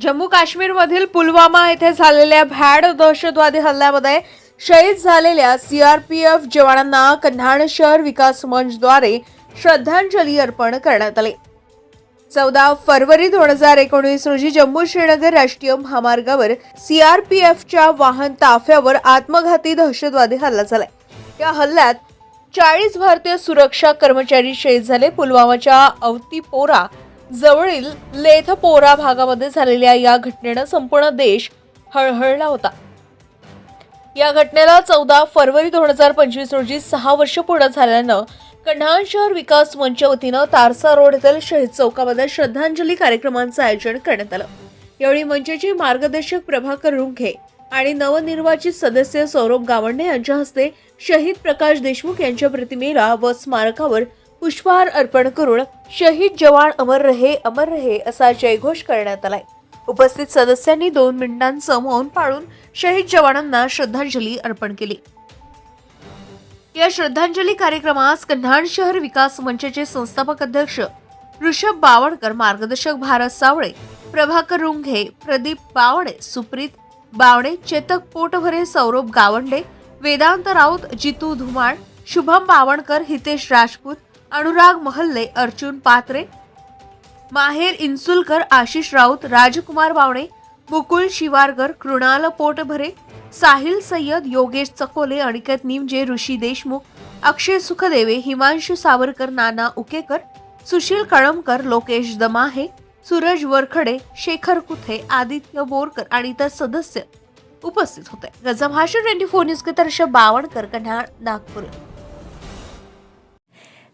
जम्मू काश्मीरमधील पुलवामा येथे झालेल्या भॅड दहशतवादी हल्ल्यामध्ये शहीद झालेल्या सीआरपीएफ जवानांना कन्हाण शहर विकास मंचद्वारे श्रद्धांजली अर्पण करण्यात आली. चौदा फरवरी दोन हजार एकोणीस रोजी जम्मू श्रीनगर राष्ट्रीय महामार्गावर सीआरपीएफच्या वाहन ताफ्यावर आत्मघाती दहशतवादी हल्ला झाला या हल्ल्यात चाळीस भारतीय सुरक्षा कर्मचारी शहीद झाले. पुलवामाच्या अवतीपोरा जवळील लेथपोरा भागामध्ये झालेल्या या घटनेनं संपूर्ण देश हळहळला होता. या घटनेला चौदा फरवरी दोन हजार पंचवीस रोजी सहा वर्ष पूर्ण झाल्यानं कन्हान शहर विकास मंचच्या वतीनं तारसा रोड येथील शहीद चौकामध्ये श्रद्धांजली कार्यक्रमांचं आयोजन करण्यात आलं. यावेळी मंचचे मार्गदर्शक प्रभाकर रुंखे आणि नवनिर्वाचित सदस्य सौरभ गावंडे यांच्या हस्ते शहीद प्रकाश देशमुख यांच्या प्रतिमेला व स्मारकावर पुष्पहार अर्पण करून शहीद जवान अमर रहे अमर रहे असा जयघोष करण्यात आलाय. उपस्थित सदस्यांनी दोन मिनिटांचं मौन पाळून शहीद जवानांना श्रद्धांजली अर्पण केली. या श्रद्धांजली कार्यक्रमास कन्हाण शहर विकास मंचचे संस्थापक अध्यक्ष ऋषभ बावणकर मार्गदर्शक भारत सावळे प्रभाकर रुंघे प्रदीप बावणे सुप्रीत बावणे चेतक पोटभरे सौरभ गावंडे वेदांत राऊत जितू धुमाळ शुभम बावणकर हितेश राजपूत अनुराग महल्ले अर्जुन पात्रे माहेर इन्सुलकर आशिष राऊत राजकुमार बावणे मुकुल शिवारकर कृणाल पोटभरे साहिल सय्यद योगेश चकोले अनिकेत निमजे ऋषी देशमुख अक्षय सुखदेवे हिमांशु सावरकर नाना उकेकर सुशील कळमकर लोकेश दमाहे सूरज वरखडे शेखर कुथे आदित्य बोरकर आणि इतर सदस्य उपस्थित होते. गजभाषा ट्वेंटी फोर न्यूज के तर्ष बावणकर कन्हाळ नागपूर.